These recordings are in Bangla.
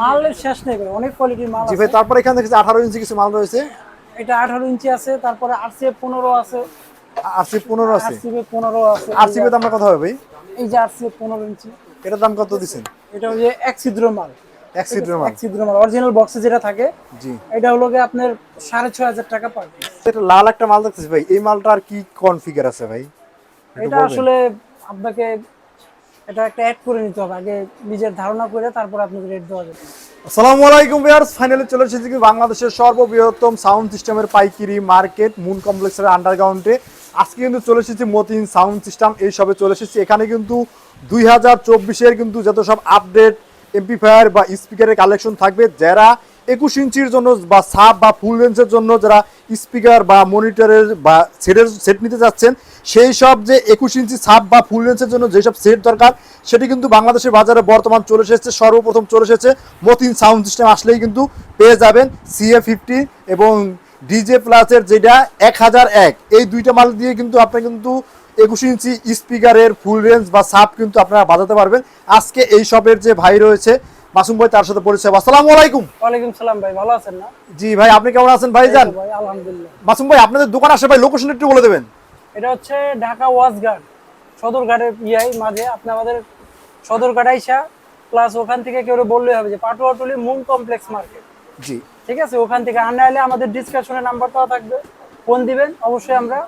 মালের শেষ নেই অনেক কোয়ালিটির মাল জি ভাই তারপর এখানে দেখছি আঠারো ইঞ্চি কিছু মাল রয়েছে? এটা আঠারো ইঞ্চি আছে তারপরে আরসিএফ পনেরো আছে। আরসি পনেরো আছে? আরসিএফ পনেরো আছে। আরসি দাম কত হবে ভাই? এই যে আরসিএফ পনেরো ইঞ্চি। এটার দাম কত দিচ্ছেন? এটা হচ্ছে এক ছিদ্র মাল। এক সিটের মাল। এক ছিদ্র মাল অরিজিনাল বক্সে যেটা থাকে জি। এটা হলো গিয়ে আপনার সাড়ে ছয় হাজার টাকা পার পিস এটা লাল একটা মাল দেখতেছি ভাই এই মালটার কি কনফিগার আছে ভাই? এটা আসলে আপনাকে এটা একটা অ্যাড করে নিতে হবে। আগে নিজের ধারণা করে তারপর আপনাকে রেট দেওয়া যাবে। আসসালামু আলাইকুম ভিউয়ার্স ফাইনালি চলে এসেছি বাংলাদেশের সর্ববৃহত্তম সাউন্ড সিস্টেমের পাইকারি মার্কেট মুন কমপ্লেক্সের আন্ডারগ্রাউন্ডে আজকে কিন্তু চলে এসেছি মতিন সাউন্ড সিস্টেম এই সবে চলে এসেছি। এখানে কিন্তু দুই হাজার চব্বিশের কিন্তু যত সব আপডেট এমপিফায়ার বা স্পিকারের কালেকশন থাকবে, যারা একুশ ইঞ্চির জন্য বা সাব বা ফুল রেঞ্জের জন্য যারা স্পিকার বা মনিটরের বা সেটের সেট নিতে যাচ্ছেন, সেই সব যে একুশ ইঞ্চি সাব বা ফুল রেঞ্জের জন্য যেসব সেট দরকার, সেটি কিন্তু বাংলাদেশের বাজারে বর্তমান চলে এসেছে, সর্বপ্রথম চলে এসেছে। মতিন সাউন্ড সিস্টেম আসলেই কিন্তু পেয়ে যাবেন সিএ ফিফটি এবং ডিজে প্লাসের যেটা এক হাজার এক। এই দুইটা মাল দিয়ে কিন্তু আপনি কিন্তু একুশ ইঞ্চি স্পিকারের ফুল রেঞ্জ বা সাব কিন্তু আপনারা বাজাতে পারবেন। আজকে এই শপের যে ভাই রয়েছে মাসুম ভাই তার সাথে পরিচয় আসসালামু আলাইকুম। ওয়ালাইকুম সালাম ভাই ভালো আছেন না? জি ভাই আপনি কেমন আছেন ভাই জান ভাই আলহামদুলিল্লাহ। মাসুম ভাই আপনাদের দোকান আসে ভাই লোকেশন একটু বলে দেবেন। এটা হচ্ছে ঢাকা ওয়াজঘাট সদরঘাটের ইয়াই মাঝে। আপনি আমাদের সদরঘাট আইসা প্লাস ওখান থেকে কেউ বললেই হবে যে পাটুয়াটুলি মুন কমপ্লেক্স মার্কেট জি। ঠিক আছে? ওখান থেকে আনা এলে আমাদের ডিসকাশনের নাম্বারটাও থাকবে। ফোন দিবেন অবশ্যই আমরা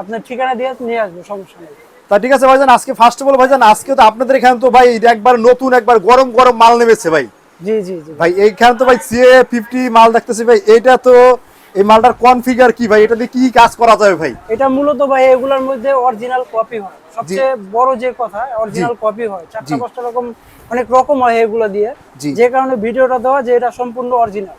আপনার ঠিকানা দিয়ে নিয়ে আসব সমস্যা নেই। তা ঠিক আছে ভাইজান আজকে ফার্স্ট অফ অল ভাইজান আজকে তো আপনাদের এখানে তো ভাই একবার নতুন একবার গরম গরম মাল নেমেছে ভাই। জি জি জি। ভাই এইখানে তো ভাই সিএ ফিফটি মাল দেখতেছি ভাই এটা তো এই মালটার কনফিগার কি ভাই? এটা দিয়ে কি কাজ করা যাবে ভাই? এটা মূলত ভাই এগুলোর মধ্যে অরিজিনাল কপি হয়। সবচেয়ে বড় যে কথা অরিজিনাল কপি হয়। চারটা। পাঁচটা রকম অনেক রকম হয় এগুলো দিয়ে। যে কারণে ভিডিওটা দেওয়া যে এটা সম্পূর্ণ অরিজিনাল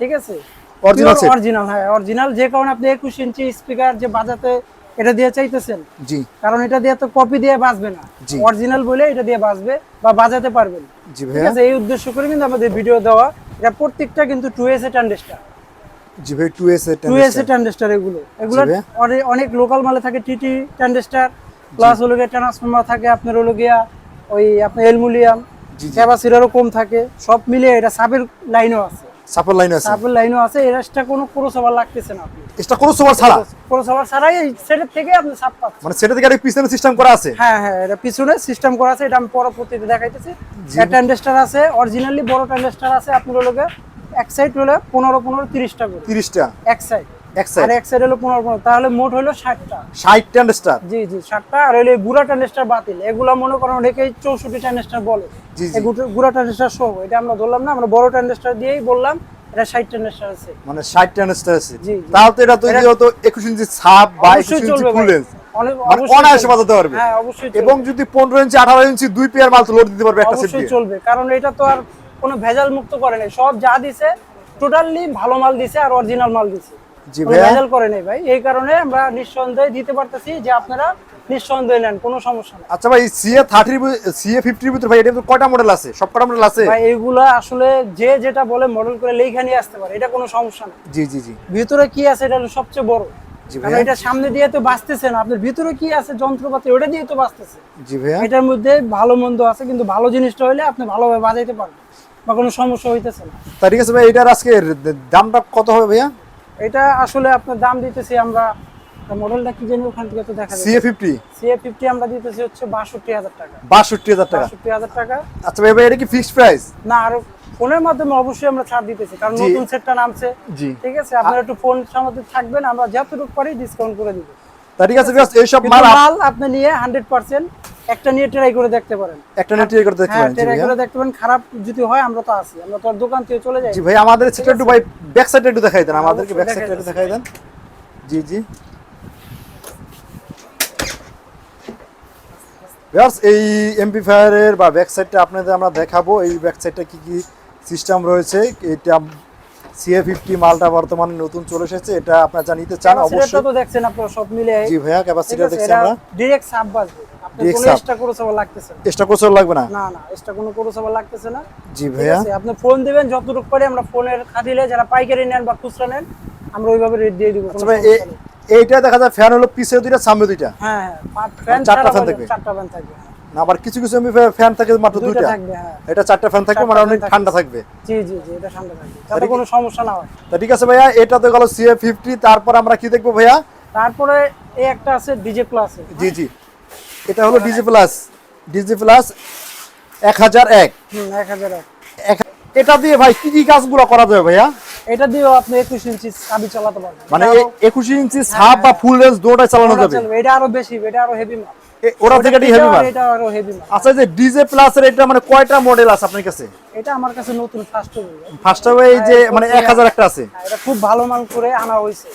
ঠিক আছে? Set? অরিজিনাল হ্যাঁ অরিজিনাল যে কারণে আপনি একুশ ইঞ্চি স্পিকার যে বাজাতে এটা দিয়ে চাইতেছেন? জি। কারণ এটা দিয়ে তো কপি দিয়ে বাজবে না। অরিজিনাল বলে এটা দিয়ে বাজবে বা বাজাতে পারবেন। জি ঠিক ভাইয়া। আছে এই উদ্দেশ্য করে কিন্তু আমাদের ভিডিও দেওয়া। এটা প্রত্যেকটা কিন্তু টু এস এ ট্যান্ডেস্টার জি ভাই টু এস টু এস এ ট্যান্ডেস্টার এগুলো। এগুলো অনেক লোকাল মালে থাকে টিটি ট্যান্ডেস্টার প্লাস হলো গিয়ে ট্রান্সফর্মার থাকে আপনার হলো গিয়া ওই আপনার জি। ক্যাপাসিটারও কম থাকে সব মিলিয়ে এটা সাবের লাইনও আছে। সাপোর্ট লাইন আছে? সাপোর্ট লাইনও আছে এরাসটা কোনো ক্রসওভার লাগতেছে না আপনি। এটা কোনো সময় ছাড়া? ক্রসওভার ছাড়াই এই সেটের থেকে আপনি সাপ পাচ্ছেন। মানে সেটা থেকে আরেক পিছনে সিস্টেম করা আছে? হ্যাঁ হ্যাঁ এটা পিছনে সিস্টেম করা আছে এটা আমি পরবর্তীতে দেখাইতেছি। ট্যান্ডেস্টার আছে অরিজিনালি বড় ট্যান্ডেস্টার আছে আপনার হলো এক সাইড হলে পনেরো পনেরো তিরিশটা করে। তিরিশটা। এক সাইড আর এক সাইড হলো পনেরো পনেরো তাহলে মোট হলো ষাটটা। ষাট ট্যান্ডেস্টার জি জি ষাটটা আর হইলে বুড়া ট্রানজিস্টার বাতিল। এগুলা মনে করেন অনেকেই চৌষট্টি ট্রানজিস্টার বলে। জি, জি। এই গুটো- বুড়া ট্রানজিস্টার সহ এটা আমরা ধরলাম না আমরা বড় ট্রানজিস্টার দিয়েই বললাম এটা ষাট ট্রানজিস্টার আছে। মানে ষাট ট্যান্ডেস্টার আছে। জি, জি। তাহলে তো এটা তো যেহেতু একুশ ইঞ্চি ছাপ বা একুশ অবশ্যই ইঞ্চি ফুল রেঞ্জ অনেক- অবশ্যই অনায়াসে বাজাতে পারবে। অবশ্যই চলবে। এবং যদি পনেরো ইঞ্চি আঠারো ইঞ্চি দুই পেয়ার মাল তো লোড দিতে পারবে একটা সেট চলবে কারণ এটা তো আর কোনো ভেজাল মুক্ত করে নাই। সব যা দিছে টোটালি ভালো মাল দিছে আর অরিজিনাল মাল দিছে। ভেজাল করে নাই ভাই। এই কারণে আমরা নিঃসন্দেহে দিতে পারতেছি যে আপনারা নিঃসন্দেহে নেন কোনো সমস্যা নেই। আচ্ছা ভাই সিএ থার্টির সিএ ফিফটির ভিতরে ভাই এটা কয়টা মডেল আছে? সব কটা মডেল আছে? ভাই এইগুলা আসলে যে যেটা বলে মডেল করে লেখা নিয়ে আসতে পারে এটা কোনো সমস্যা নেই। জি জি জি। ভিতরে কি আছে এটা হলো সবচেয়ে বড়। জি কারণ ভাইয়া। এটা সামনে দিয়ে তো বাঁচতেছে না। আপনার ভিতরে কি আছে যন্ত্রপাতি ওটা দিয়ে তো বাঁচতেছে। জি ভাইয়া। এটার মধ্যে ভালো মন্দ আছে কিন্তু ভালো জিনিসটা হলে আপনি ভালোভাবে বাজাইতে পারবেন বা কোনো সমস্যা হইতেছে না। তা ঠিক আছে ভাই এটার আজকে দামটা কত হবে ভাইয়া? এটা আসলে আপনার দাম দিতেছি আমরা মডেলটা কি জানি ওখান থেকে তো দেখা যাবে সিএ ফিফটি সিএ ফিফটি আমরা দিতেছি হচ্ছে বাষট্টি হাজার টাকা। বাষট্টি হাজার টাকা? বাষট্টি হাজার টাকা। আচ্ছা ভাই এটা কি ফিক্সড প্রাইস না আর ফোনের মাধ্যমে অবশ্যই আমরা ছাড় দিতেছি কারণ নতুন সেটটা নামছে। ঠিক আছে? আপনারা একটু ফোন সামনে থাকবেন আমরা যতটুকু পারি ডিসকাউন্ট করে দিব। ঠিক আছে viewers, এইসব কিন্তু মাল আপনি নিয়ে হান্ড্রেড পার্সেন্ট একটা নিয়ে ট্রাই করে দেখতে পারেন। একটা নেট ইয়ে করতে দেখতে হ্যাঁ পারেন ট্রাই করে দেখতে পারেন খারাপ যদি হয় আমরা তো আছি আমরা তো দোকান থেকে চলে যাই। জি ভাই আমাদের সেটা একটু ভাই ব্যাক সাইডে একটু দেখাই দেন আমাদেরকে ব্যাক সাইডে দেখাই একটু দেখাই দেন। জি জি। ভিউয়ার্স এই এমপ্লিফায়ারের বা ব্যাক সাইডটা আপনাদের আমরা দেখাবো এই ব্যাক সাইডটা কি কি সিস্টেম রয়েছে এটা সিএ ফিফটি মালটা বর্তমানে নতুন চলে এসেছে এটা আপনারা চান অবশ্যই। তো দেখছেন আপনারা সব মিলে জি ভাইয়া ক্যাপাসিটি দেখছি আমরা। ডিরেক্ট সাব বাজবে আপনি Direct কোনো sub। এক্সট্রা করে লাগতেছে না। এক্সট্রা কোর্স লাগবে না? না না এক্সট্রা কোনো করে লাগতেছে না। জি ভাইয়া। আপনি ফোন দিবেন যতটুকু পারি আমরা ফোনের খাতিলে যারা পাইকারি নেন বা খুচরা নেন আমরা ওইভাবে রেট দিয়ে দিব আচ্ছা ভাই এইটা দেখা যায় ফ্যান হলো পিছে দুইটা সামনে দুইটা হ্যাঁ ফ্যান চারটা fan থাকবে। চারটা ফ্যান থাকবে। আবার কিছু কিছু এমবি ফ্যান থাকে মাত্র দুইটা হ্যাঁ। এটা চারটা ফ্যান থাকবে মানে অনেক ঠান্ডা থাকবে। জি জি জি এটা ঠান্ডা থাকবে। কোনো সমস্যা না হয়। তা ঠিক আছে ভাইয়া এটা তো গেল সিএ ফিফটি তারপর আমরা কি দেখব ভাইয়া? তারপরে এই একটা আছে ডিজে প্লাস জি জি। এটা হলো ডিজি প্লাস ডিজি প্লাস এক হাজার এক। হুম এক হাজার এক। এক- এটা দিয়ে ভাই কি কি কাজগুলো করা যাবে ভাইয়া? এটা দিয়েও আপনি একুশ ইঞ্চি চাবি চালাতে পারবেন। মানে এটা আরো- একুশ ইঞ্চি সাপ বা ফুল রেঞ্জ দুটোটাই চালানো যাবে। এটা আরও বেশি এটা আরও হেভি মাল ওরা থেকে হেভি মাল? এটা আরও হেভি মাল। আচ্ছা যে ডিজে প্লাস এর এটা মানে কয়টা মডেল আছে আপনার কাছে? এটা আমার কাছে নতুন ফার্স্ট হবে ফার্স্ট হবে এই যে মানে এক হাজার একটা আছে। এটা খুব ভালো মাল করে আনা হয়েছে।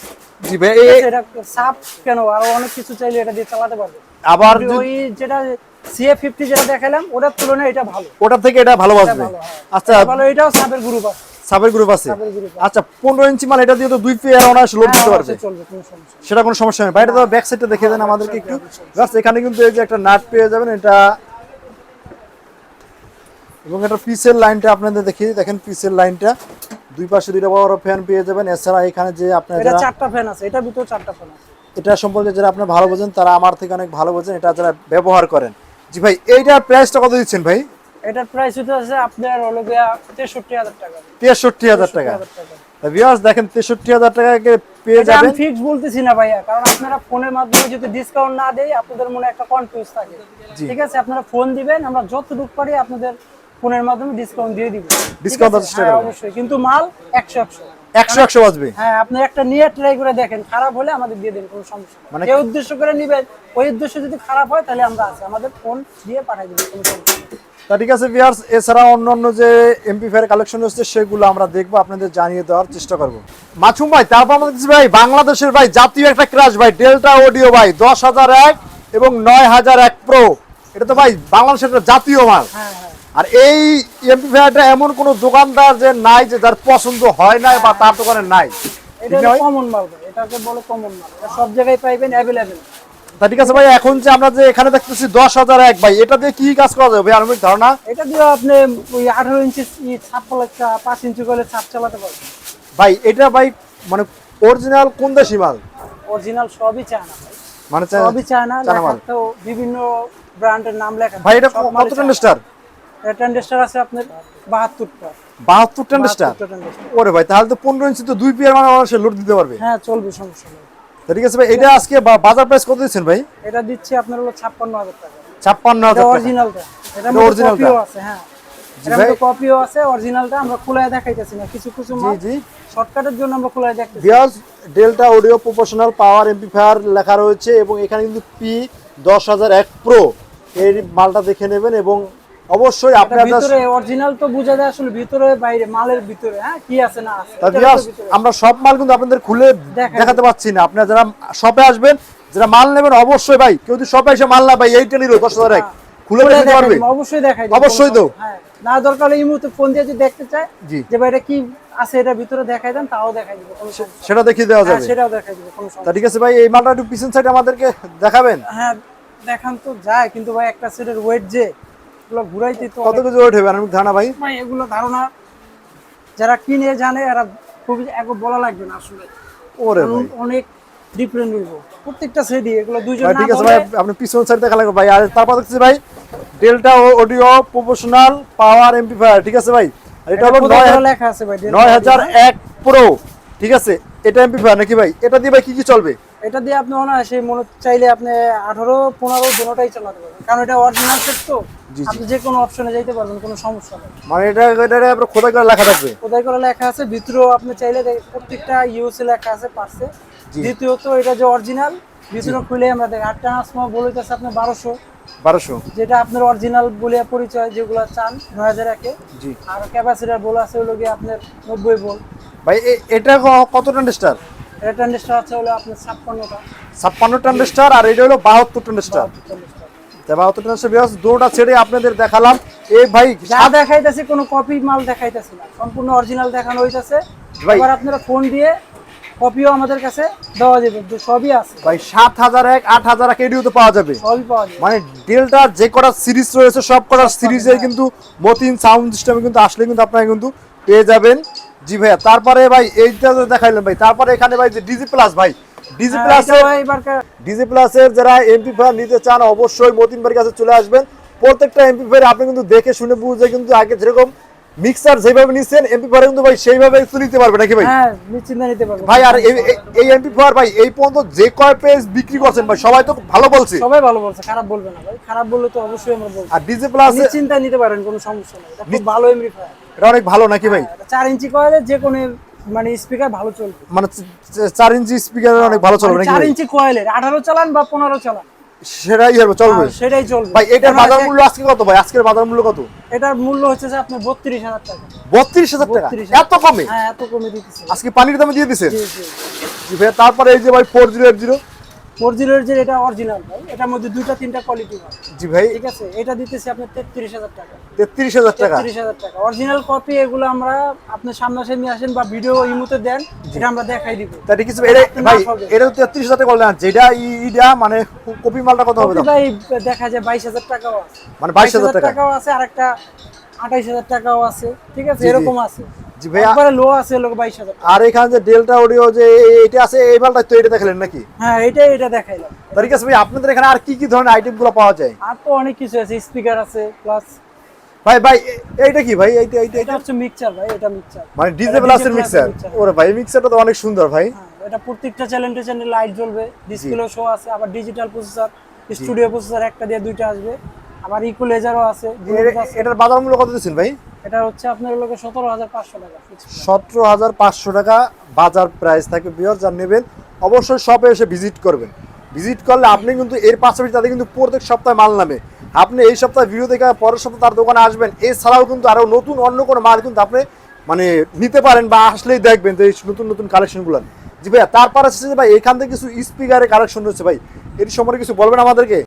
জি ভাই আছে, এটা সাপ কেন? আরও অনেক কিছু চাইলে এটা দিয়ে চালাতে পারবে। আবার ওই যেটা সিএ ফিফটি যেটা দেখালাম ওটার তুলনায় এটা ভালো। ওটার থেকে এটা ভালো ভালো, হ্যাঁ। আচ্ছা। ভালো এটাও সাপের গ্রুপ আছে। সাবের গ্রুপ আছে। আচ্ছা পনেরো ইঞ্চি মাল এটা দিয়ে তো দুই পেয়ার অনার্স লোড দিতে পারবে। সেটা কোনো সমস্যা নেই। বাইরে তো ব্যাক সাইডটা দেখে দেন আমাদেরকে একটু। জাস্ট এখানে কিন্তু এই যে একটা নাট পেয়ে যাবেন এটা এবং এটা পিসের লাইনটা আপনাদের দেখি দেখেন পিসের লাইনটা দুই পাশে দুইটা বড় ফ্যান পেয়ে যাবেন। এছাড়া এখানে যে আপনার এটা চারটা ফ্যান আছে। এটার ভিতরে চারটা ফ্যান আছে। এটা সম্পর্কে যারা আপনার ভালো বোঝেন তারা আমার থেকে অনেক ভালো বোঝেন। এটা যারা ব্যবহার করেন। জি ভাই এইটার প্রাইসটা কত দিচ্ছেন ভাই? এটার প্রাইস হতে আছে আপনার হলো গিয়া তেষট্টি হাজার টাকা। তেষট্টি হাজার টাকা। 63,000 টাকা। ভিউয়ার্স দেখেন তেষট্টি হাজার টাকাকে পেয়ে এটা আমি ফিক্স বলতেছি না ভাইয়া কারণ আপনারা ফোনের মাধ্যমে যদি ডিসকাউন্ট না দেই আপনাদের মনে একটা কনফিউজ থাকে। ঠিক আছে আপনারা ফোন দিবেন আমরা যতটুকু পারি আপনাদের ফোনের মাধ্যমে ডিসকাউন্ট দিয়ে দিব। চেষ্টা করবেন। অবশ্যই। কিন্তু মাল একশো একশো। একশো একশো বাজবে। হ্যাঁ আপনি একটা নিয়ে ট্রাই করে দেখেন খারাপ হলে আমাদের দিয়ে দিন কোনো সমস্যা মানে- উদ্দেশ্য করে নিবেন ওই উদ্দেশ্য যদি খারাপ হয় তাহলে আমরা আছি। আমাদের ফোন দিয়ে পাঠাই দিবেন কোনো সমস্যা। তা ঠিক আছে ভিউয়ার্স এছাড়া অন্যান্য যে এমপি ফায়ার কালেকশন হচ্ছে সেগুলো আমরা দেখব আপনাদের জানিয়ে দেওয়ার চেষ্টা করব। মাছুম ভাই তারপর আমাদের ভাই বাংলাদেশের ভাই জাতীয় একটা ক্রাশ ভাই ডেল্টা অডিও ভাই দশ হাজার এক এবং নয় হাজার এক প্রো এটা তো ভাই বাংলাদেশের একটা জাতীয় মাল। হ্যাঁ হ্যাঁ। আর এই এমপি ফায়ারটা এমন কোনো দোকানদার যে নাই যে যার পছন্দ হয় নাই বা তার দোকানে নাই। এটা কমন মাল ভাই এটাকে বলে কমন মাল। এটা সব জায়গায় পাইবেন অ্যাভেলেবেল তা ঠিক আছে ভাই এখন যে আমরা যে এখানে দেখতেছি দশ হাজার এক ভাই এটা দিয়ে কি কাজ করা যাবে আনুমানিক ধারণা? এটা দিয়ে আপনি ওই আঠারো ইঞ্চি ছাপ পাঁচ ইঞ্চি করে ছাপ চালাতে পারবেন। ভাই এটা ভাই মানে অরিজিনাল কোন দেশি মাল? অরিজিনাল সবই চায়না মানে সবই চায়না তো বিভিন্ন ব্র্যান্ডের নাম লেখা ভাই এটা কত। টেন্ডার এটা আছে আপনার বাহাত্তরটা। বাহাত্তর টেন্ডার বাহাত্তরটা ওরে ভাই তাহলে তো পনেরো ইঞ্চি তো দুই পিয়ার মানে মানুষের লোড দিতে পারবে। হ্যাঁ চলবে সমস্যা নেই। ঠিক আছে ভাই এটা আজকে বাজার প্রাইস কত দিচ্ছেন ভাই? এটা দিচ্ছি আপনার হলো ছাপ্পান্ন হাজার টাকা। ছাপ্পান্ন এটা হাজার টাকা। অরিজিনালটা এটা আছে হ্যাঁ। কপিও আছে অরিজিনালটা আমরা খোলায় দেখাইতেছি না। কিছু কিছু জি শর্টকাটের জন্য আমরা খোলায় দেখতেছি bias delta audio professional power amplifier লেখা রয়েছে এবং এখানে কিন্তু পি দশ হাজার এক প্রো এই মালটা দেখে নেবেন এবং অবশ্যই আপনারা ভিতরে অরিজিনাল তো বোঝা যায় আসলে ভিতরে বাইরে মালের ভিতরে হ্যাঁ? কি আছে না আছে। আমরা সব মাল কিন্তু আপনাদের খুলে দেখাতে পাচ্ছি না। আপনারা যারা শপে আসবেন যারা মাল নেবেন অবশ্যই ভাই কেউ যদি শপে এসে মাল না ভাই এইটা নিল দশ হাজার এক। খুলে খুলে দেখতে পারবে? অবশ্যই দেখাই অবশ্যই তো। হ্যাঁ। না দরকার এই মুহূর্তে ফোন দিয়ে যদি দেখতে চায় যে ভাই এটা কি আছে এটা ভিতরে দেখাই দেন তাও দেখাই দিব। সেটা দেখিয়ে দেওয়া হ্যাঁ যাবে। সেটাও দেখাই দিব কোনো সমস্যা ঠিক আছে ভাই এই মালটা একটু পিছন সাইড আমাদেরকে দেখাবেন? হ্যাঁ দেখান তো যায়। কিন্তু ভাই একটা সেটের ওয়েট যে এগুলো ঘুরাইতে তো কত ওয়েট আমি ধারণা ভাই? ভাই এগুলো ধারণা যারা কিনে জানে এরা খুবই এক বলা লাগবে না আসলে। ওরে অনেক ডিফারেন্ট হইব। প্রত্যেকটা সেটই এগুলো দুইজন ঠিক আছে বলে- ভাই আপনি পিছন সাইড দেখা লাগবে ভাই। আর তারপর দেখছি ভাই delta audio professional power amplifier ঠিক আছে ভাই? এটা হলো লেখা আছে প্রো ঠিক আছে? এটা এমপ্লিফায়ার নাকি ভাই? এটা দিয়ে ভাই কি কি চলবে? এটা দিয়ে আপনি অনায়াসে মনে চাইলে আপনি আঠারো পনেরো দুটোটাই চালাতে পারবেন। কারণ এটা অরিজিনাল সেট তো। আপনি যে কোনো অপশনে যাইতে পারবেন কোনো সমস্যা নেই। মানে এটা এটা আপনার খোদাই করে লেখা থাকবে? কোথায় করে লেখা আছে ভিতরেও আপনি চাইলে প্রত্যেকটা ইউএসএ লেখা আছে দ্বিতীয়ত এটা যে অরিজিনাল ভিতরে খুলে আমরা দেখি আটটা আপনার বারোশো। বারোশো। যেটা আপনার অরিজিনাল বলে পরিচয় যেগুলো চান নয় হাজার একে। জি। আর ক্যাপাসিটার বলে আছে হলো গিয়ে আপনার নব্বই বল। ভাই এটা কত এটা ট্রানজিস্টার আছে হলো আপনার ছাপ্পান্নটা। ছাপ্পান্ন আর এটা হলো বাহাত্তর ট্রানজিস্টার বাহাত্তর দুটা ছেড়ে আপনাদের দেখালাম। এই ভাই যা দেখাইতেছে কোনো কপি মাল দেখাইতেছে না। সম্পূর্ণ অরিজিনাল দেখানো হইতাছে। ভাই- এবার আপনারা ফোন দিয়ে কপিও আমাদের কাছে দেওয়া যাবে সবই আছে। ভাই সাত হাজার এক আট হাজার এক এডিও তো পাওয়া যাবে। সবই পাওয়া যাবে। মানে ডেল্টার যে কটা সিরিজ রয়েছে সব কটা সিরিজে। কিন্তু মতিন সাউন্ড সিস্টেমে কিন্তু আসলে কিন্তু আপনারা কিন্তু পেয়ে যাবেন। জি ভাইয়া তারপরে ভাই এইটা দেখাইলেন ভাই। তারপরে এখানে ভাই যে ডিজি প্লাস ভাই ডিজি হ্যাঁ, প্লাস এটা ভাই এবার কা- ডিজি প্লাসের যারা এমপি ফায়ার নিতে চান অবশ্যই মতিন ভাইয়ের কাছে চলে আসবেন। প্রত্যেকটা এমপিফায়ার আপনি কিন্তু দেখে শুনে বুঝে কিন্তু আগে যেরকম মিক্সার যেভাবে নিচ্ছেন এমপিফায়ার কিন্তু ভাই সেইভাবে একটু নিতে পারবে নাকি ভাই? হ্যাঁ নিশ্চিন্তে নিতে পারব। ভাই আর এই- এই ভাই এই পর্যন্ত যে কয় পেজ বিক্রি করছেন ভাই সবাই তো ভালো বলছে। সবাই ভালো বলছে খারাপ বলবে না ভাই। খারাপ বললে তো অবশ্যই আমরা বলব। আর ডিজে প্লাস নিশ্চিন্তায় নিতে পারেন কোনো সমস্যা নেই। এটা খুব ভালো এমরিফায়ার এটা অনেক ভালো নাকি ভাই? চার ইঞ্চি কয়েলে যে কোনো মানে স্পিকার ভালো চলবে। মানে চার ইঞ্চি স্পিকার অনেক ভালো চলবে মানে চার ইঞ্চি কয়েলের আঠারো চালান বা পনেরো চালান। সেটাই হবে চলবে। হ্যাঁ, সেটাই চলবে। ভাই এটার বাজার মূল্য আজকে কত ভাই? আজকের বাজার মূল্য কত? এটার মূল্য হচ্ছে যে আপনার বত্রিশ হাজার টাকা। বত্রিশ হাজার টাকা? এত কমে? হ্যাঁ এত কমে দিতেছে। আজকে পানির দামে দিয়ে দিচ্ছেন জি জি জি। ভাই তারপরে এই যে ভাই four zero eight zero four যে এটা অরিজিনাল ভাই এটার মধ্যে দুইটা তিনটা কোয়ালিটি হয় জি ভাই। ঠিক আছে? এটা দিতেছি আপনার তেত্রিশ হাজার টাকা। তেত্রিশ হাজার টাকা? তেত্রিশ হাজার টাকা। অরিজিনাল কপি এগুলো আমরা আপনার সামনাসামনি আসেন বা ভিডিও ইমুতে দেন এটা আমরা দেখাই দিব। তাই কিছু এটা ভাই এটা তো তেত্রিশ হাজার টাকা বললেন। যেটা ইটা মানে কপি মালটা কত হবে? ভাই দেখা যায় বাইশ হাজার টাকাও আছে। মানে বাইশ হাজার টাকাও আছে আর একটা আঠাইশ হাজার টাকাও আছে। ঠিক আছে। এরকম আছে। জি ভাই একবারে লো আছে লোক। আর এখানে যে ডেল্টা অডিও যে এটা আছে এই মালটা তো এটা দেখালেন নাকি? হ্যাঁ এটাই এটা দেখাইলাম। তার কাছে ভাই আপনাদের এখানে আর কি কি ধরনের আইটেম পাওয়া যায়? আর তো অনেক কিছু আছে স্পিকার আছে প্লাস ভাই ভাই এইটা কি ভাই? এইটা এইটা এটা হচ্ছে মিক্সচার ভাই এটা মিক্সচার মানে ডিজে ওরে ভাই তো অনেক সুন্দর ভাই। হ্যাঁ এটা প্রত্যেকটা চ্যানেলে চ্যানেলে লাইট জ্বলবে ডিসপ্লে শো আছে আবার ডিজিটাল প্রসেসর স্টুডিও প্রসেসর একটা দিয়ে দুইটা আসবে। আবার ইকুয়ালাইজারও আছে আছে। এটার বাজার মূল্য কত দিচ্ছেন ভাই? এটা হচ্ছে আপনার লোকে সতেরো হাজার পাঁচশো টাকা সতেরো হাজার পাঁচশো টাকা বাজার প্রাইস থাকে বিয়ার নেবেন অবশ্যই শপে এসে ভিজিট করবেন। ভিজিট করলে আপনি কিন্তু এর পাশাপাশি তাদের কিন্তু প্রত্যেক সপ্তাহে মাল নামে। আপনি এই সপ্তাহে ভিডিও দেখে পরের সপ্তাহে তার দোকানে আসবেন এছাড়াও কিন্তু আরও নতুন অন্য কোনো মাল কিন্তু আপনি মানে নিতে পারেন বা আসলেই দেখবেন যে এই নতুন নতুন কালেকশনগুলো জি ভাইয়া তারপর আছে যে ভাই এখান থেকে কিছু স্পিকারের কালেকশন রয়েছে ভাই। এর সম্পর্কে কিছু বলবেন আমাদেরকে?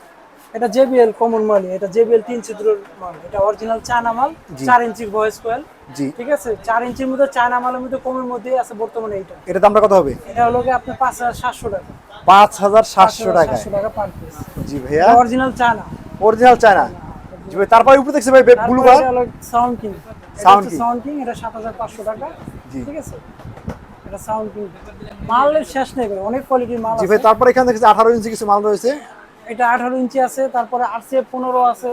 এটা জেবিএল কমন মাল এটা জেবিএল তিন ছিদ্রের মাল। এটা অরিজিনাল চায়না মাল চার ইঞ্চির ভয়েস কোয়েল জি। ঠিক আছে? চার ইঞ্চির মধ্যে চায়না মালের মধ্যে কমের মধ্যেই আছে বর্তমানে এইটা। এটা দামটা কত হবে? এটা হলো গিয়ে আপনার পাঁচ হাজার সাতশো টাকা। পাঁচ হাজার সাতশো টাকা পার পিস জি ভাইয়া। Original China. Original China. জি ভাই তারপরে উপরে দেখছি ভাই blue colour sound king Sound King। Sound king এটা সাত হাজার পাঁচশো টাকা। জি। ঠিক আছে? এটা সাউন্ড কিং মালের শেষ নেই অনেক কোয়ালিটির মাল জি ভাই তারপরে এখানে দেখছি আঠারো ইঞ্চি কিছু মাল রয়েছে এটা আঠারো ইঞ্চি আছে তারপরে আরসিএফ পনেরো আছে।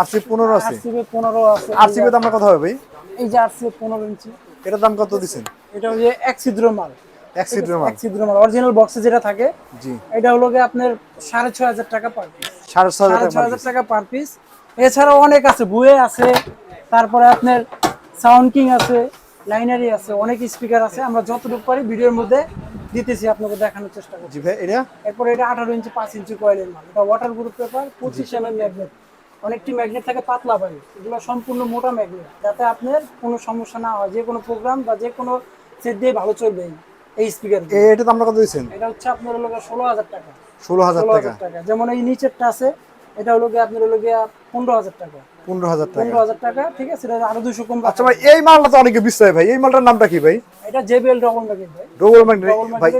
আরসি পনেরো আছে? আরসিএফ পনেরো আছে। আরসি দাম কত হবে ভাই? এই যে আরসিএফ পনেরো ইঞ্চি। এটার দাম কত এটা হচ্ছে এক ছিদ্র মাল। এক সিটের মাল। এক ছিদ্র মাল অরিজিনাল বক্সে যেটা থাকে জি। এটা হলো গিয়ে আপনার সাড়ে ছয় হাজার টাকা পার পিস সাড়ে ছয় হাজার সাড়ে টাকা ছয় হাজার টাকা পার পিস এছাড়াও অনেক আছে বুয়ে আছে তারপরে আপনার সাউন্ড কিং আছে লাইনারি আছে অনেক স্পিকার আছে। আমরা যতটুকু পারি ভিডিওর মধ্যে দিতেছি আপনাকে দেখানোর চেষ্টা করছি জি ভাই এটা? এরপরে এটা আঠারো ইঞ্চি পাঁচ ইঞ্চি কয়েলের মাল। এটা ওয়াটার গ্রুপ পেপার পঁচিশ এম এম ম্যাগনেট অনেকটি ম্যাগনেট থাকে পাতলা পাই এগুলো সম্পূর্ণ মোটা ম্যাগনেট যাতে আপনার কোনো সমস্যা না হয় যে কোনো প্রোগ্রাম বা যে কোনো সেট দিয়ে ভালো চলবে এই- স্পিকার এটা দামটা কত দিচ্ছেন? এটা হচ্ছে আপনার হলো ষোলো হাজার টাকা। ষোলো হাজার ষোলো হাজার টাকা। যেমন এই নিচেরটা আছে এটা হলো গিয়ে আপনার হলো গিয়ে পনেরো হাজার টাকা। পনেরো হাজার টাকা। পনেরো হাজার টাকা ঠিক আছে আরও দুশো কম আচ্ছা ভাই এই মালটা তো অনেকে বিশ্বাস ভাই এই মালটার নামটা কি ভাই? এটা জেবিএল ডবল ম্যাগনেট ভাই। ডবল ম্যাগনেট ভাই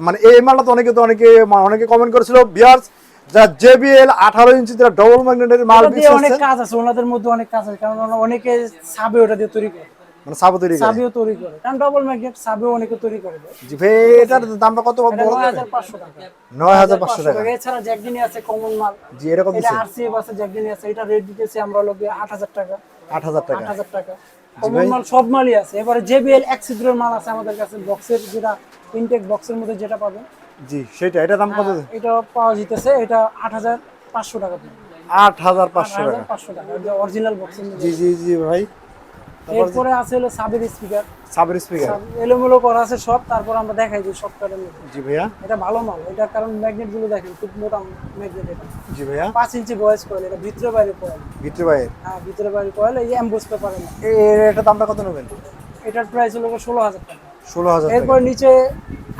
মানে এই মালটা তো অনেকে তো অনেকে অনেকে কমেন্ট করেছিল বিয়ার্স যা জেবিএল আঠারো ইঞ্চি যারা ডবল ম্যাগনেটের মাল এটা অনেক কাজ আছে ওনাদের মধ্যে অনেক কাজ আছে কারণ অনেকে সাবে ওটা দিয়ে তৈরি করে। মানে সাবো তৈরি করে। সাবেও তৈরি করে। কারণ ডবল ম্যাগনেট সাবেও অনেকে তৈরি করে জি ভাই এটার দামটা কত? হাজার পাঁচশো টাকা। নয় হাজার পাঁচশো টাকা। এছাড়া জ্যাকডিনি আছে কমন মাল। জি এরকম এটা আরসিএফ আছে জ্যাকডিনি আছে। এটা রেট দিতেছি আমরা আট হাজার টাকা। আট হাজার টাকা। আট হাজার টাকা। কমন মাল সব মালই আছে। এবারে জেবিএল এক ছিদ্রের মাল আছে আমাদের কাছে। বক্সের যেটা ইনটেক বক্সের মধ্যে যেটা পাবেন। জি সেটা এটা দাম কত? এটা পাওয়া যেতেছে। এটা আট হাজার পাঁচশো টাকা। দিয়ে। আট হাজার আট পাঁচশো হাজার টাকা। পাঁচশো টাকা অরিজিনাল বক্সের জি জি জি ভাই। এরপরে আছে হলো সাবের স্পিকার সাবের স্পিকার এলোমেলো করা আছে সব তারপর আমরা দেখাই যে সব কারণে জি ভাইয়া। এটা ভালো মাল এটা কারণ ম্যাগনেটগুলো দেখেন খুব মোটা ম্যাগনেট এটা। জি ভাইয়া। পাঁচ ইঞ্চি বয়স কয়েল এটা ভিতরে বাইরে কয়েল। ভিতরে বাইরে। হ্যাঁ ভিতরে বাইরে কয়েল এই এমবোস পেপারে এর এটা দামটা কত নেবেন? এটার প্রাইস হলো ষোলো হাজার টাকা। ষোলো হাজার এরপর নিচে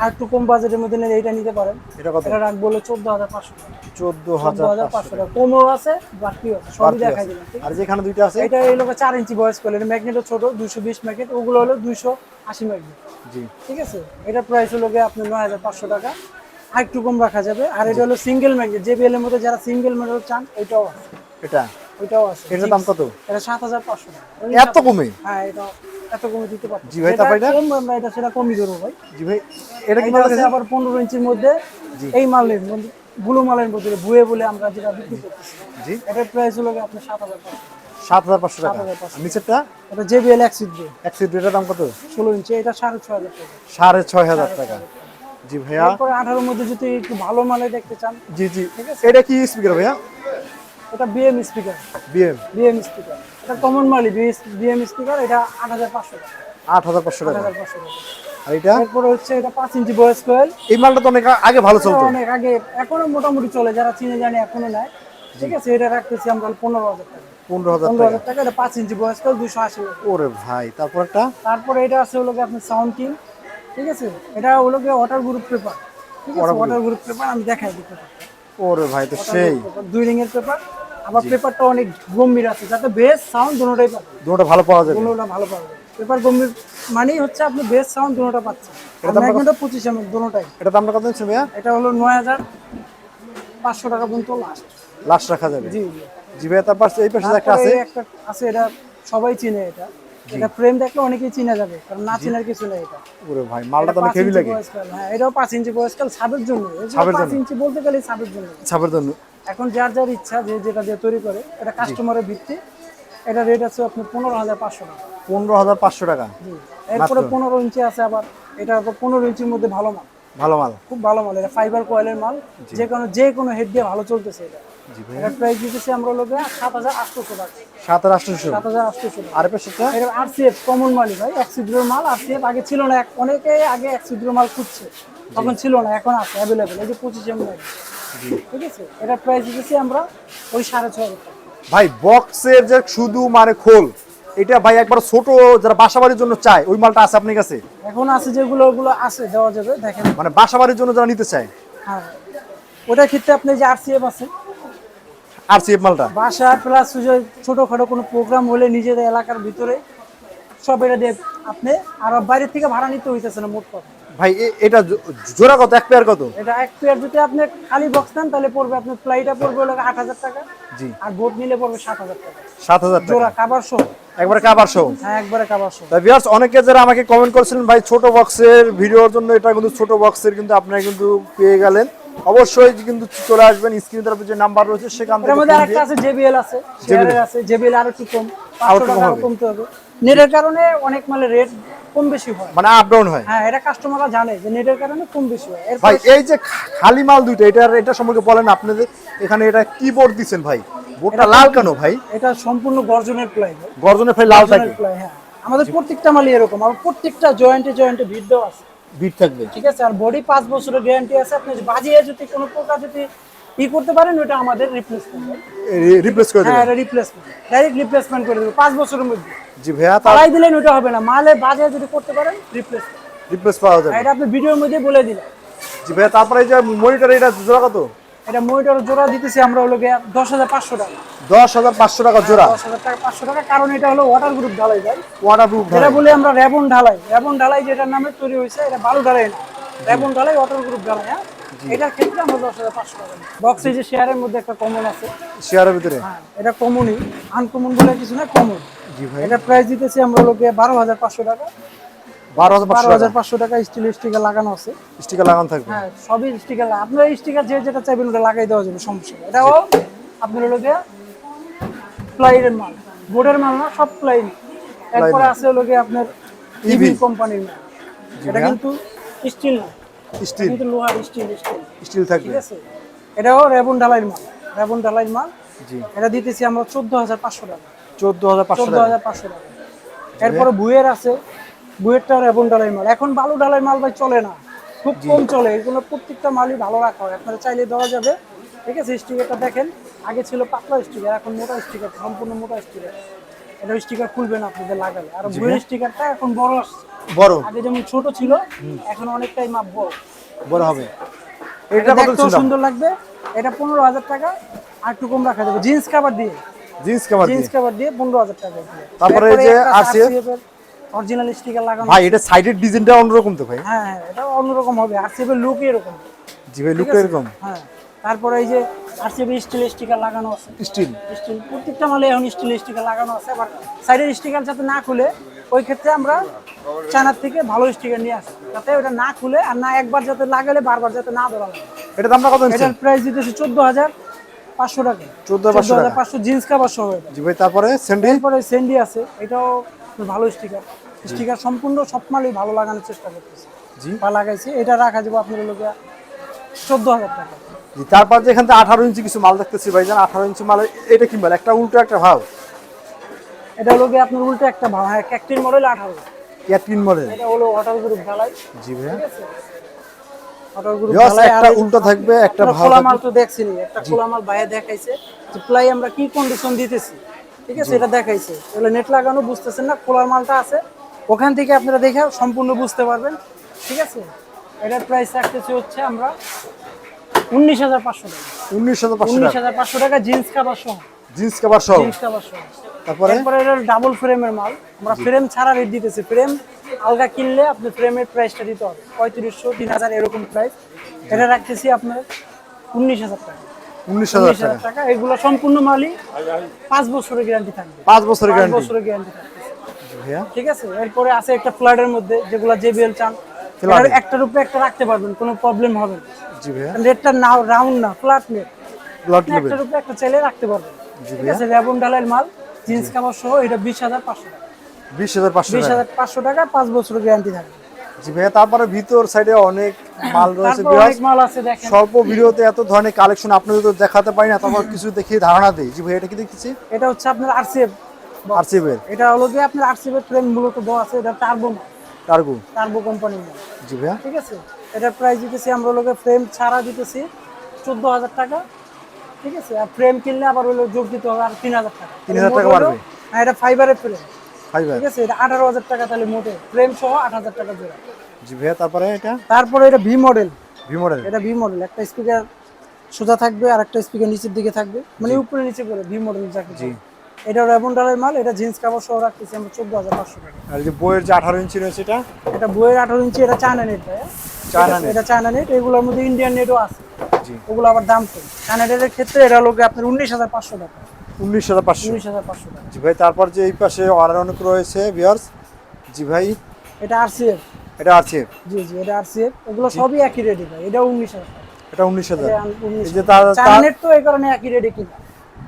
আর একটু কম বাজেটের মধ্যে নিলে এটা নিতে পারেন। এটা কত? এটা রাখব হলো চোদ্দ হাজার পাঁচশো টাকা। চোদ্দ চোদ্দ হাজার হাজার পাঁচশো পাঁচশো টাকা। কমও আছে বাকিও আছে সবই দেখাই দিলাম আর যেখানে দুইটা আছে? এটা এই লোকে চার ইঞ্চি বয়স করলে ম্যাগনেটও ছোট দুশো বিশ ম্যাগনেট ওগুলো হলো দুইশো আশি ম্যাগনেট জি। ঠিক আছে? এটা প্রাইস হলো গিয়ে আপনার নয় হাজার পাঁচশো টাকা। আর একটু কম রাখা যাবে। আর এটা হলো সিঙ্গেল ম্যাগনেট যে বিএল এর মধ্যে যারা সিঙ্গেল ম্যাগনেট চান এটাও আছে। এটা? ওইটাও আছে। এটার দাম কত? এটা সাত হাজার পাঁচশো টাকা। এত কমে? হ্যাঁ এটা এত কমে দিতে পারব জি ভাই, তারপর এটা? এটা সেটা কমই দেবো ভাই। জি ভাই এটা কি আছে? আবার পনেরো ইঞ্চির মধ্যে এই মাল নেই ব্লু মালের মধ্যে বুয়ে বলে আমরা যেটা বিক্রি করতেছি। জি। এটার প্রাইস হলো আপনার সাত হাজার পাঁচশো। সাত হাজার পাঁচশো টাকা। 7,500 আর নিচেরটা? এটা জেবিএল এক্সিড দিয়ে। এক সিট দাম কত? ষোলো ইঞ্চি এটা সাড়ে ছয় হাজার টাকা। সাড়ে ছয় হাজার টাকা। জি ভাইয়া। তারপরে আঠারোর মধ্যে যদি একটু ভালো মালে দেখতে চান জি জি। এটা কি স্পিকার ভাইয়া? এটা BM speaker BM BM speaker এটা কমন মালি বিএম স্পিকার এটা আট হাজার পাঁচশো টাকা। আট হাজার পাঁচশো আট টাকা হাজার পাঁচশো টাকা। আর এটা? এরপরে হচ্ছে এটা পাঁচ ইঞ্চি বয়স কোয়েল এই মালটা তো অনেক আগে ভালো চলতো। অনেক আগে এখনও মোটামুটি চলে যারা চিনে জানে এখনও নেয় ঠিক আছে এটা রাখতেছি আমরা পনেরো হাজার টাকা। পনেরো হাজার পনেরো টাকা হাজার টাকা। এটা পাঁচ ইঞ্চি বয়স কোয়েল দুশো আশি টাকা। ওরে ভাই তারপর একটা? তারপরে এটা আছে হলো গিয়ে আপনার সাউন্ড কিং ঠিক আছে? এটা হলো গিয়ে ওয়াটার গ্রুপ পেপার ঠিক আছে? ওয়াটার গ্রুপ পেপার আমি দেখাই ওরে ভাই তো সেই। দুই রিং এর পেপার আবার পেপারটা অনেক গম্ভীর আছে যাতে বেস সাউন্ড দুটোটাই পাবে। দুটো ভালো পাওয়া যাবে। দুটোটা ভালো পাবে পেপার গম্ভীর মানেই হচ্ছে আপনি বেস সাউন্ড দুটোটা পাচ্ছেন। ম্যাগনেটও পঁচিশ এমএম দুটোটাই। এটা দামটা কত ভাইয়া? এটা হলো নয় হাজার পাঁচশো টাকা পর্যন্ত লাস্ট লাস্ট রাখা যাবে। জি জি। ভাইয়া তারপর এই পাশে একটা আছে? একটা আছে এটা সবাই চিনে এটা। এটা ফ্রেম দেখলে অনেকেই চিনে যাবে কারণ না চিনার কিছু নেই এটা। ওরে ভাই মালটা তো অনেক হেভি লাগে। হ্যাঁ এটাও পাঁচ ইঞ্চি বয়স্কাল ছাদের জন্য। ছাদের জন্য। ইঞ্চি বলতে গেলে ছাদের জন্য। ছাপের জন্য। এখন যার যার ইচ্ছা যে যেটা দিয়ে তৈরি করে এটা কাস্টমারের ভিত্তি। এটা রেট আছে আপনার পনেরো হাজার পাঁচশো টাকা। পনেরো হাজার পাঁচশো টাকা? এরপরে পনেরো ইঞ্চি আছে আবার। এটা পনেরো ইঞ্চির মধ্যে ভালো মাল। ভালো মাল? খুব ভালো মাল। এটা ফাইবার কয়েলের মাল। যে কোনো যে কোনো হেড দিয়ে ভালো চলতেছে এটা। প্রাইস দিতেছি আমরা লোকে সাত হাজার আটশোশো টাকা। সাত আটশোশো? সাত হাজার আটশোশো আর পাশেটা এটা আরসিএফ কমন মালই ভাই। অ্যাক্সিড্রোর মাল আরসিএফ আগে ছিল না। অনেকে আগে অ্যাক্সিড্রোর মাল খুঁজছে। তখন ছিল না এখন আছে অ্যাভেলেবেল এই যে পঁচিশ এম ঠিক আছে প্রাইস দিতেছি আমরা ওই সাড়ে ছয় ভাই বক্সের যে শুধু মানে খোল এটা ভাই একবার ছোট যারা বাসাবাড়ির জন্য চায় ওই মালটা আছে আপনার কাছে? এখন আছে যেগুলো ওগুলো আছে দেওয়া যাবে দেখেন। মানে বাসাবাড়ির জন্য যারা নিতে চায়? হ্যাঁ। ওটার ক্ষেত্রে আপনি যে আরসিএফ আছে আর সিএফ মালটা? বাসা প্লাস ছোটোখাটো কোনো প্রোগ্রাম হলে নিজেদের এলাকার ভিতরে সব এটা দিয়ে আপনি আর বাইরে থেকে ভাড়া নিতে হইতেছে না মোট কথা। ভাই এটা জোড়া কত? এক পেয়ার কত? এটা এক পেয়ার যদি আপনি খালি বক্স নেন তাহলে পড়বে আপনার ফ্লাইটা পড়বে হলো আট হাজার টাকা। জি। আর বোট নিলে পড়বে সাত হাজার টাকা। সাত হাজার টাকা। জোড়া কাবার সহ একবারে কাবার শো হ্যাঁ একবারে কাবার সহ তাই ভিউয়ার্স অনেকে যারা আমাকে কমেন্ট করেছিলেন ভাই ছোট বক্সের ভিডিওর জন্য এটা কিন্তু ছোট বক্সের কিন্তু আপনারা কিন্তু পেয়ে গেলেন। অবশ্যই কিন্তু চলে আসবেন স্ক্রিনে তারপর যে নাম্বার রয়েছে সেখান থেকে আরেকটা আছে জেবিএল আছে। শেয়ারের আছে জেবিএল আরও একটু কম। পাঁচশো একটু কম টাকা কমতে হবে। নেটের কারণে অনেক মালের রেট কম বেশি হয়। মানে আপ ডাউন হয়। হ্যাঁ এটা কাস্টমাররা জানে যে নেটের কারণে কম বেশি হয়। ভাই এই যে খালি মাল দুইটা এটার এটা সম্পর্কে বলেন আপনাদের এখানে এটা কি বোর্ড দিচ্ছেন ভাই। বোর্ডটা লাল কেন ভাই? এটা সম্পূর্ণ গর্জনের প্লাই গর্জনের ভাই লাল থাকে। প্লাই হ্যাঁ। আমাদের প্রত্যেকটা মালই এরকম আর প্রত্যেকটা জয়েন্টে জয়েন্টে ভিড় দেওয়া আছে। বিট থাকবে। ঠিক আছে? আর বডি পাঁচ বছরের গ্যারান্টি আছে। আপনি বাজিয়ে যদি কোনো প্রকার যদি ই করতে পারেন ওটা আমাদের রিপ্লেসমেন্ট রিপ্লেস করে হ্যাঁ এটা রিপ্লেসমেন্ট ডাইরেক্ট রিপ্লেসমেন্ট করে দেবো পাঁচ বছরের মধ্যে। জি ভাইয়া তারাই দিলেন ওটা হবে না। মালে বাজে যদি করতে পারেন রিপ্লেসমেন্ট রিপ্লেস পাওয়া যাবে। এটা আপনি ভিডিওর মধ্যে বলে দিলেন জি ভাইয়া তারপরে যে মনিটর এটা জোড়া কত? এটা মনিটর জোড়া দিতেছি আমরা হলো গিয়ে দশ হাজার পাঁচশো টাকা। দশ হাজার পাঁচশো টাকা জোড়া। দশ হাজার টাকা পাঁচশো টাকা কারণ এটা হলো ওয়াটার গ্রুপ ঢালাই ভাই। ওয়াটার প্রুফ যেটা বলি আমরা রেবন ঢালাই। রেবন ঢালাই যেটার নামে তৈরি হয়েছে এটা বালু ঢালাই না। রেবন ঢালাই ওয়াটার গ্রুপ ঢালাই হ্যাঁ? এটার ক্ষেত্রে আমরা দশ হাজার পাঁচশো টাকা বক্সে যে শেয়ারের মধ্যে একটা কমন আছে। শেয়ারের ভিতরে? হ্যাঁ এটা কমনই আনকমন বলে কিছু না কমন জি ভাই। এটা প্রাইস দিতেছি আমরা লোকে বারো হাজার পাঁচশো টাকা। বারো হাজার পাঁচশো টাকা? স্টিল স্টিকার লাগানো আছে। স্টিকার লাগানো থাকবে? হ্যাঁ সবই স্টিকার আপনার স্টিকার যে যেটা চাইবেন ওটা লাগাই দেওয়া যাবে সমস্যা। এটাও আপনার প্লাইয়ের মাল। বোর্ডের মাল না সব প্লাই এরপরে আছে আপনার ইভি কোম্পানির মাল। এটা কিন্তু স্টিল না। স্টিল? কিন্তু লোহার স্টিল স্টিল। স্টিল থাকবে। ঠিক আছে? এটাও রেবন ঢালাইয়ের মাল রেবন ঢালাইয়ের মাল। জি। এটা দিতেছি আমরা চোদ্দ হাজার পাঁচশো টাকা। চোদ্দ হাজার পাঁচশো চোদ্দ টাকা। এরপরে বুয়ের আছে। বুয়েরটা রেবন ডালাই মাল। এখন বালু ডালাই মাল ভাই চলে না। খুব কম চলে। এগুলো প্রত্যেকটা মালই ভালো রাখা হয়। আপনারা চাইলে দেওয়া যাবে। ঠিক আছে স্টিকারটা দেখেন। আগে ছিল পাতলা স্টিকার এখন মোটা স্টিকার সম্পূর্ণ মোটা স্টিকার। এটা স্টিকার খুলবে না আপনাদের লাগালে। আর বুয়ের স্টিকারটা এখন বড় বড়? আগে যেমন ছোট ছিল এখন অনেকটাই মাপ বড়। বড় হবে। এটা কত সুন্দর লাগবে। এটা পনেরো হাজার টাকা আর একটু কম রাখা যাবে। জিন্স কাভার দিয়ে। জিন্স কাভার জিন্স কাভার দিয়ে পনেরো হাজার টাকা তারপরে এই যে অরিজিনাল স্টিকার লাগানো ভাই এটা সাইডের ডিজাইনটা অন্যরকম তো ভাই। হ্যাঁ হ্যাঁ এটা অন্যরকম হবে। আরসিএফ এর লুকই এরকম। জি ভাই আছে? এরকম। হ্যাঁ। তারপরে এই যে আরসিএফ স্টিল স্টিকার লাগানো আছে। স্টিল স্টিল প্রত্যেকটা মালে এখন স্টিল স্টিকার লাগানো আছে আবার সাইডের স্টিকার যাতে না খুলে ওই ক্ষেত্রে আমরা চায়নার থেকে ভালো স্টিকার নিয়ে আসি। যাতে ওটা না খুলে আর না একবার যাতে লাগালে বারবার যাতে না ধরা লাগে। এটা দামটা কত এটার প্রাইস দিতেছি চোদ্দ হাজার পাঁচশো টাকা। 14,500 হাজার পাঁচশো জিন্স কাভার সহ জি ভাই তারপরে স্যান্ডেল এরপরে সেন্ডি আছে এটাও ভালো স্টিকার স্টিকার সম্পূর্ণ সব মালই ভালো লাগানোর চেষ্টা করতেছে। জি। বা লাগাইছে এটা রাখা যাব আপনার লোকে চোদ্দ হাজার টাকা। তারপর যে এখান থেকে আঠারো ইঞ্চি কিছু মাল দেখতেছি ভাই জান আঠারো ইঞ্চি মাল এটা কি মাল? একটা উল্টো একটা ভাব এটা হলো গিয়ে আপনার উল্টো একটা ভাব হ্যাঁ ক্যাকটিন মডেল আঠারো। ক্যাটরিন মডেল? এটা হলো হোটেল গ্রুপ ঢালাই। জি ঢালাই একটা উল্টো থাকবে একটা খোলা মাল তো দেখছিনি একটা খোলা মাল বাইরে দেখাইছে যে প্লাই আমরা কি কন্ডিশন দিতেছি। ঠিক আছে? এটা দেখাইছে। এগুলো নেট লাগানো বুঝতেছেন না খোলার মালটা আছে। ওখান থেকে আপনারা দেখে সম্পূর্ণ বুঝতে পারবেন। ঠিক আছে? এটার প্রাইস রাখতেছি হচ্ছে আমরা উনিশ হাজার পাঁচশো টাকা। উনিশ হাজার পাঁচশো উনিশ হাজার পাঁচশো টাকা জিন্স কাভার সহ। জিন্স কাভার সহ? জিন্স কাভার সহ। তারপরে? এরপরে এটা ডাবল ফ্রেমের মাল। আমরা ফ্রেম ছাড়া রেট দিতেছি। ফ্রেম আলগা কিনলে আপনি ফ্রেমের প্রাইসটা দিতে হবে। পঁয়ত্রিশশো তিন হাজার এরকম প্রাইস এটা রাখতেছি আপনার উনিশ হাজার টাকা। উনিশ হাজার এগুলো সম্পূর্ণ মালই পাঁচ বছরের গ্যারান্টি থাকবে। পাঁচ বছরের গ্যারান্টি বছরের গ্যারান্টি থাকবে ঠিক আছে? এরপরে আছে একটা ফ্ল্যাটের মধ্যে যেগুলো জেবিএল চান একটার উপরে একটা রাখতে পারবেন কোনো প্রবলেম হবে না। জি ভাইয়া। রেটটা না রাউন্ড না ফ্ল্যাট নেট ব্লাড লেভেল একটার উপরে একটা চাইলে রাখতে পারবেন ঠিক আছে রেবন ডালের মাল জিন্স কাভার সহ এটা বিশ হাজার পাঁচশো টাকা। বিশ হাজার পাঁচশো বিশ টাকা হাজার পাঁচশো টাকা পাঁচ বছরের গ্যারান্টি থাকবে। জি ভাইয়া তারপরে ভিতর সাইডে অনেক মাল রয়েছে অনেক মাল আছে দেখেন। স্বল্প ভিডিওতে এত ধরনের কালেকশন আপনাদের তো দেখাতে পারি না তারপর কিছু দেখিয়ে ধারণা দিই। জি ভাই এটা কি দেখতেছি? এটা হচ্ছে আপনার আরসিএফ আরসিএফ এটা হলো কি আপনার আরসিএফ এর ফ্রেম মূলত দেওয়া আছে এটা টার্বো টার্গো টার্বো কোম্পানির মাল জি ভাইয়া। ঠিক আছে? এটার প্রাইস দিতেছি আমরা লোকে ফ্রেম ছাড়া দিতেছি চোদ্দ হাজার টাকা। ঠিক আছে? আর ফ্রেম কিনলে আবার হলো যোগ দিতে হবে আর তিন হাজার টাকা। 3,000 টাকা বাড়বে। হ্যাঁ এটা ফাইবারের ফ্রেম ভাই ঠিক আছে? এটা আঠারো হাজার টাকা তাহলে মোটে ফ্রেম সহ আট হাজার টাকা জোড়া। জি ভাইয়া তারপরে এটা? তারপরে এটা ভি মডেল ভি মডেল এটা ভি মডেল একটা স্পিকার সোজা থাকবে আর একটা স্পিকার নিচের দিকে থাকবে। মানে উপরে নিচে করে ভি মডেল যাকে জি। এটা রেবন ডালের মাল এটা জিন্স কাপড় সহ রাখতেছি আমরা চোদ্দ হাজার পাঁচশো টাকা। আর যে বইয়ের যে আঠারো ইঞ্চি রয়েছে এটা? এটা বইয়ের আঠারো ইঞ্চি এটা চায়না নেট চায়না। এটা চায়না নেট এগুলোর মধ্যে ইন্ডিয়ান নেটও আছে। জি। ওগুলো আবার দাম কম। চায়না নেটের ক্ষেত্রে এটা লোকে আপনার উনিশ হাজার পাঁচশো টাকা। উনিশ হাজার পাঁচশো। উনিশ হাজার পাঁচশো টাকা। জি ভাই তারপর যে এই পাশে অর্ডার অনেক রয়েছে বিয়ার্স জি ভাই। এটা আরসিএফ এটা আছে জি জি এটা আরসিএফ এগুলো সবই একই রেডি ভাই। এটা উনিশ হাজার এটা উনিশ হাজার। এই যে তার- চায়না তার- নেট তো এই কারণে একই রেডি কিনা।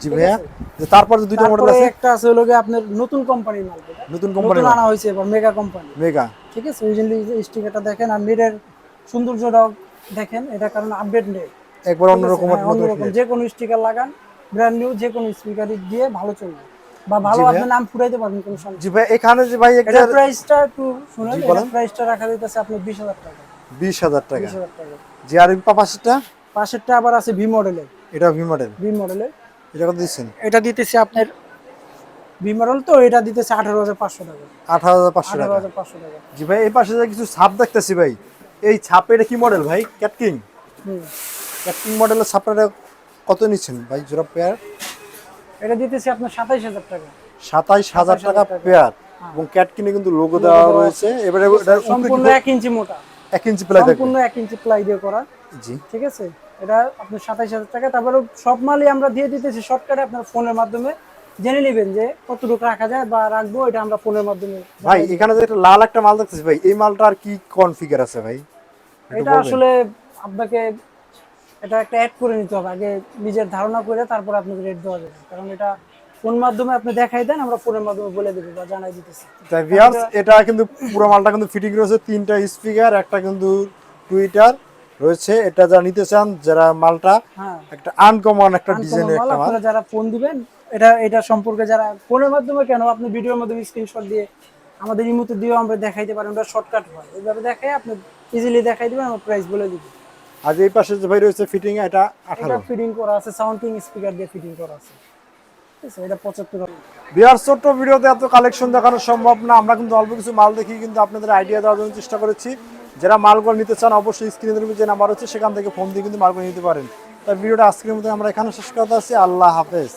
জি ভাইয়া। যে তারপর যে দুইটা মডেল আছে? একটা আছে হলো গিয়ে আপনার নতুন কোম্পানির মাল নতুন কোম্পানি আনা হয়েছে এবার মেগা কোম্পানি মেগা ঠিক আছে? ওই স্টিকারটা দেখেন আর নেটের সৌন্দর্যটাও দেখেন। এটা কারণ আপডেট নেট একবার অন্যরকম অন্যরকম যে কোনো স্টিকার লাগান ব্র্যান্ড নিউ যে কোনো স্পিকার দিয়ে ভালো চলবে। বা ভালো জি ভাইয়া। আপনি নাম ফুরাইতে পারবেন কোনো সমস্যা জি ভাই এখানে যে ভাই একটা প্রাইসটা একটু শুনেন বলেন। প্রাইসটা রাখা দিতেছে আপনার টাকা। বিশ হাজার টাকা। বিশ হাজার টাকা। জি আর পাশেরটা পাশেরটা আবার আছে ভি মডেলের এটা ভি মডেল ভি মডেলের এটা কত দিচ্ছেন? এটা দিতেছে আপনার ভি মডেল তো এটা দিতেছে আঠারো হাজার পাঁচশো টাকা। আঠারো হাজার পাঁচশো টাকা। জি ভাই এই পাশে যে কিছু ছাপ দেখতেছি ভাই এই ছাপে এটা কি মডেল ভাই? ক্যাটকিং হুম। ক্যাটকিং মডেলের ছাপটা কত নিচ্ছেন ভাই জোড়া পেয়ার এটা দিতেছে আপনার সাতাইশ হাজার টাকা। সাতাইশ হাজার টাকা। পেয়ার এবং ক্যাটকিনে কিন্তু লোগো দেওয়া রয়েছে। এবারে সম্পূর্ণ এক ইঞ্চি মোটা। এক ইঞ্চি প্লাই সম্পূর্ণ এক ইঞ্চি প্লাই দিয়ে করা। জি। ঠিক আছে? এটা আপনার সাতাইশ হাজার টাকা। তারপরে সব মালই আমরা দিয়ে দিতেছি শর্টকাটে আপনার ফোনের মাধ্যমে। জেনে নেবেন যে কতটুকু রাখা যায় বা রাখব এটা আমরা ফোনের মাধ্যমে ভাই এখানে যে একটা লাল একটা মাল দেখতেছি ভাই এই মালটা আর কি কনফিগার আছে ভাই? এটা আসলে আপনাকে এটা একটা অ্যাড করে নিতে হবে। আগে নিজের ধারণা করে তারপর আপনাকে রেট দেওয়া যাবে। কারণ এটা ফোন মাধ্যমে আপনি দেখাই দেন আমরা ফোনের মাধ্যমে বলে দেবো বা জানাই দিতেছি। তাই ভিউয়ার্স এটা কিন্তু পুরো মালটা কিন্তু ফিটিং রয়েছে তিনটা স্পিকার একটা কিন্তু টুইটার রয়েছে। এটা যারা নিতে চান যারা মালটা হ্যাঁ। একটা আনকমন একটা ডিজাইনের একটা মাল। যারা ফোন দিবেন এটা এটা সম্পর্কে যারা ফোনের মাধ্যমে কেন আপনি ভিডিওর মাধ্যমে স্ক্রিনশট দিয়ে আমাদের ইমুতে দিয়েও আমরা দেখাইতে পারি আমরা শর্টকাট হয়। এইভাবে দেখাই আপনি ইজিলি দেখাই দিবেন আমরা প্রাইস বলে দিব আর এই পাশে যে ভাই রয়েছে ফিটিং এটা এটা আঠারো ফিটিং করা আছে সাউন্ডিং স্পিকার দিয়ে ফিটিং করা আছে। এটা ছোট্ট ভিডিওতে এত কালেকশন দেখানো সম্ভব না আমরা কিন্তু অল্প কিছু মাল দেখি কিন্তু আপনাদের আইডিয়া দেওয়ার জন্য চেষ্টা করেছি। যারা মালগুলো নিতে চান, অবশ্যই স্ক্রিনের যে নাম্বার হচ্ছে, সেখান থেকে ফোন দিয়ে কিন্তু মালগুলো নিতে পারেন। তার ভিডিওটা আজকের মধ্যে আমরা এখানে শেষ করতে আসছি আল্লাহ হাফেজ।